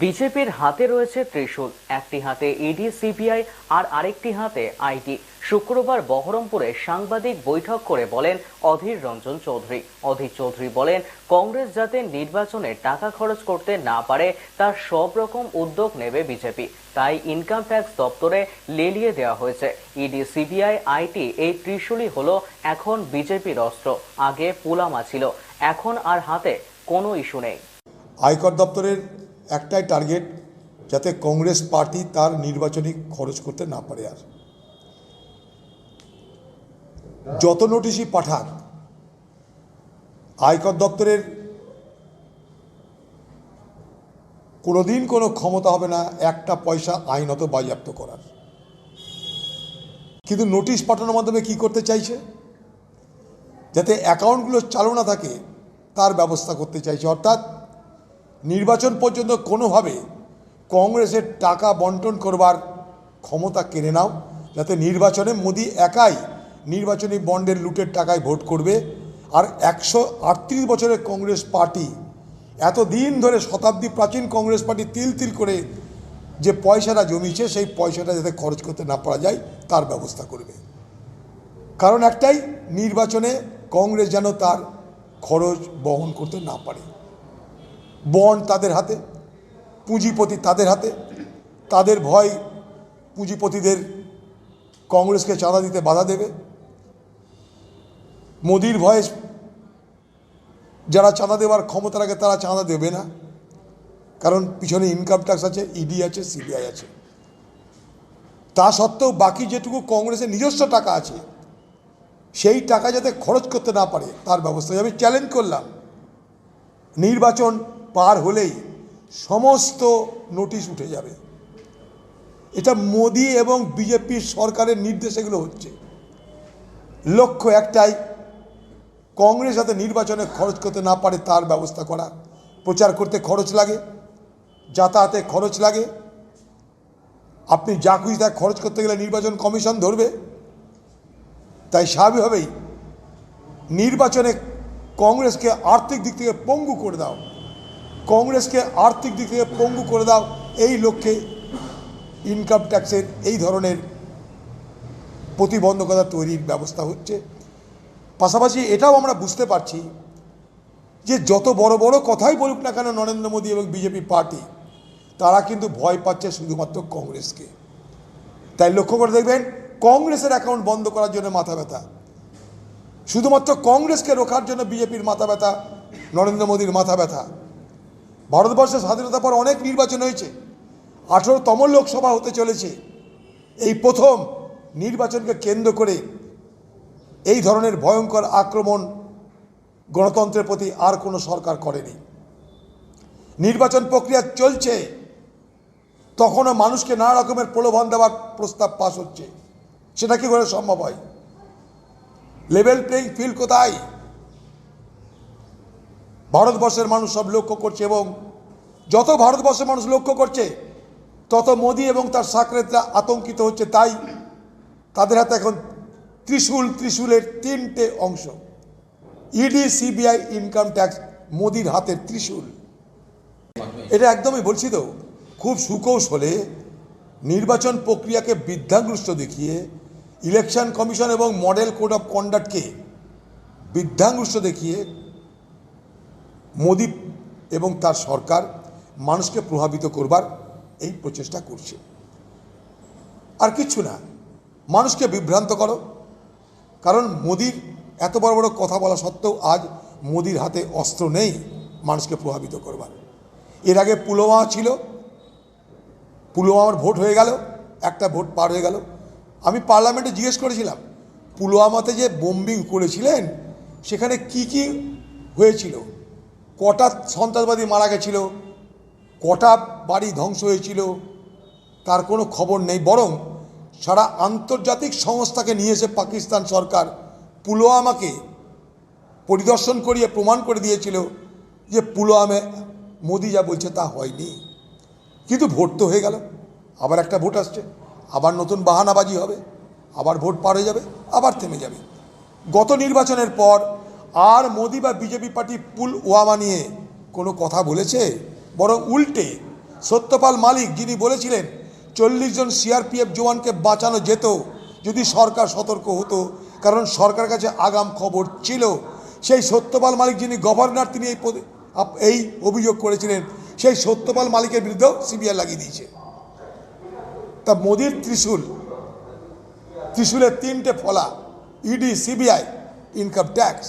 বিজেপির হাতে রয়েছে ত্রিশূল, একটি হাতে ইডি, সিবিআই আর আরেকটি হাতে আইটি। শুক্রবার বহরমপুরে সাংবাদিক বৈঠক করে বলেন অধীর রঞ্জন চৌধুরী। অধীর চৌধুরী বলেন, কংগ্রেস যাতে নির্বাচনে টাকা খরচ করতে না পারে, তার সব রকম উদ্যোগ নেবে বিজেপি। তাই ইনকাম ট্যাক্স দপ্তরে লেলিয়ে দেওয়া হয়েছে। ইডি, সিবিআই, আইটি এই ত্রিশূলই হলো এখন বিজেপির অস্ত্র। আগে পুলামা ছিল, এখন আর হাতে কোনো ইস্যু নেই। আয়কর দপ্তরের একটাই টার্গেট যাতে কংগ্রেস পার্টি তার নির্বাচনী খরচ করতে না পারে আর। যত নোটিশই পাঠাক, আয়কর দপ্তরের কোনোদিন কোনো ক্ষমতা হবে না, একটা পয়সা আইনত বাজেয়াপ্ত করার। কিন্তু নোটিশ পাঠানোর মাধ্যমে কি করতে চাইছে? যাতে অ্যাকাউন্টগুলো চালু না থাকে, তার ব্যবস্থা করতে চাইছে। অর্থাৎ নির্বাচন পর্যন্ত কোনোভাবে কংগ্রেসের টাকা বন্টন করবার ক্ষমতা কেড়ে নাও, যাতে নির্বাচনে মোদি একাই নির্বাচনী বন্ডের লুটের টাকায় ভোট করবে। আর একশো আটত্রিশ বছরের কংগ্রেস পার্টি এত দিন ধরে শতাব্দী প্রাচীন কংগ্রেস পার্টি তিল তিল করে যে পয়সাটা জমিছে সেই পয়সাটা যাতে খরচ করতে না পারা যায়, তার ব্যবস্থা করবে। কারণ একটাই, নির্বাচনে কংগ্রেস যেন তার খরচ বহন করতে না পারে। বন্ড তাদের হাতে, পুঁজিপতি তাদের হাতে। তাদের ভয় পুঁজিপতিদের কংগ্রেসকে চাঁদা দিতে বাধা দেবে। মোদির ভয়ে যারা চাঁদা দেওয়ার ক্ষমতা রাখে তারা চাঁদা দেবে না। কারণ পিছনে ইনকাম ট্যাক্স আছে ইডি আছে সিবিআই আছে। তা সত্ত্বেও বাকি যেটুকু কংগ্রেসের নিজস্ব টাকা আছে, সেই টাকা যাতে খরচ করতে না পারে, তার ব্যবস্থা আমি চ্যালেঞ্জ করলাম। নির্বাচন পার হলেই সমস্ত নোটিশ উঠে যাবে। এটা মোদি এবং বিজেপির সরকারের নির্দেশ এগুলো হচ্ছে। লক্ষ্য একটাই, কংগ্রেস যাতে নির্বাচনে খরচ করতে না পারে তার ব্যবস্থা করা। প্রচার করতে খরচ লাগে, যাতায়াতে খরচ লাগে। আপনি যা খুশি তা খরচ করতে গেলে নির্বাচন কমিশন ধরবে। তাই স্বাভাবিকভাবেই নির্বাচনে কংগ্রেসকে আর্থিক দিক থেকে পঙ্গু করে দাও। কংগ্রেসকে আর্থিক দিক থেকে পঙ্গু করে দাও, এই লক্ষ্যে ইনকাম ট্যাক্সের এই ধরনের প্রতিবন্ধকতা তৈরির ব্যবস্থা হচ্ছে। পাশাপাশি এটাও আমরা বুঝতে পারছি যে যত বড় বড় কথাই বলুক না কেন নরেন্দ্র মোদী এবং বিজেপি পার্টি, তারা কিন্তু ভয় পাচ্ছে শুধুমাত্র কংগ্রেসকে। তাই লক্ষ্য করে দেখবেন, কংগ্রেসের অ্যাকাউন্ট বন্ধ করার জন্য মাথা ব্যথা। শুধুমাত্র কংগ্রেসকে রোখার জন্য বিজেপির মাথা ব্যথা, নরেন্দ্র মোদীর মাথা ব্যথা। ভারতবর্ষের স্বাধীনতার পর অনেক নির্বাচন হয়েছে। আঠেরোতম লোকসভা হতে চলেছে। এই প্রথম নির্বাচনকে কেন্দ্র করে এই ধরনের ভয়ঙ্কর আক্রমণ গণতন্ত্রের প্রতি আর কোনো সরকার করেনি। নির্বাচন প্রক্রিয়া চলছে, তখনও মানুষকে নানা রকমের প্রলোভন দেওয়ার প্রস্তাব পাশ হচ্ছে। সেটা কি করে সম্ভব হয়? লেভেল প্লেইং ফিল্ড কোথায়? ভারতবর্ষের মানুষ সব লক্ষ্য করছে এবং যত ভারতবর্ষের মানুষ লক্ষ্য করছে, তত মোদি এবং তার সাকরেতরা আতঙ্কিত হচ্ছে। তাই তাদের হাতে এখন ত্রিশূল, ত্রিশূলের তিনটে অংশ। ইডি, সিবিআই, ইনকাম ট্যাক্স, মোদির হাতের ত্রিশূল। এটা একদমই বলছি তো, খুব সুকৌশলে নির্বাচন প্রক্রিয়াকে বিদ্যাগ্রস্ত দেখিয়ে ইলেকশন কমিশন এবং মডেল কোড অফ কন্ডাক্টকে বিদ্যাগ্রস্ত দেখিয়ে মোদি এবং তার সরকার মানুষকে প্রভাবিত করবার এই প্রচেষ্টা করছে। আর কিচ্ছু না, মানুষকে বিভ্রান্ত করো। কারণ মোদির এত বড় বড় কথা বলা সত্ত্বেও আজ মোদির হাতে অস্ত্র নেই মানুষকে প্রভাবিত করবার। এর আগে পুলওয়ামা ছিল, পুলওয়ামার ভোট হয়ে গেল, একটা ভোট পার হয়ে গেল। আমি পার্লামেন্টে জিজ্ঞেস করেছিলাম, পুলওয়ামাতে যে বোম্বিং করেছিলেন, সেখানে কি কি হয়েছিল? কটা সন্ত্রাসবাদী মারা গেছিল, কটা বাড়ি ধ্বংস হয়েছিল, তার কোনো খবর নেই। বরং সারা আন্তর্জাতিক সংস্থাকে নিয়ে এসে পাকিস্তান সরকার পুলওয়ামাকে পরিদর্শন করিয়ে প্রমাণ করে দিয়েছিল যে পুলওয়ামে মোদি যা বলছে তা হয়নি। কিন্তু ভোট তো হয়ে গেল, আবার একটা ভোট আসছে, আবার নতুন বাহানাবাজি হবে, আবার ভোট পার হয়ে যাবে, আবার থেমে যাবে। গত নির্বাচনের পর আর মোদি বা বিজেপি পার্টি পুল ওয়ামা নিয়ে কোনো কথা বলেছে? বরং উল্টে সত্যপাল মালিক যিনি বলেছিলেন, চল্লিশ জন সিআরপিএফ জওয়ানকে বাঁচানো যেত যদি সরকার সতর্ক হতো, কারণ সরকার কাছে আগাম খবর ছিল। সেই সত্যপাল মালিক যিনি গভর্নর, তিনি এই এই অভিযোগ করেছিলেন, সেই সত্যপাল মালিকের বিরুদ্ধেও সিবিআই লাগিয়ে দিয়েছে। তা মোদির ত্রিশূল, ত্রিশূলের তিনটে ফলা ইডি সিবিআই ইনকাম ট্যাক্স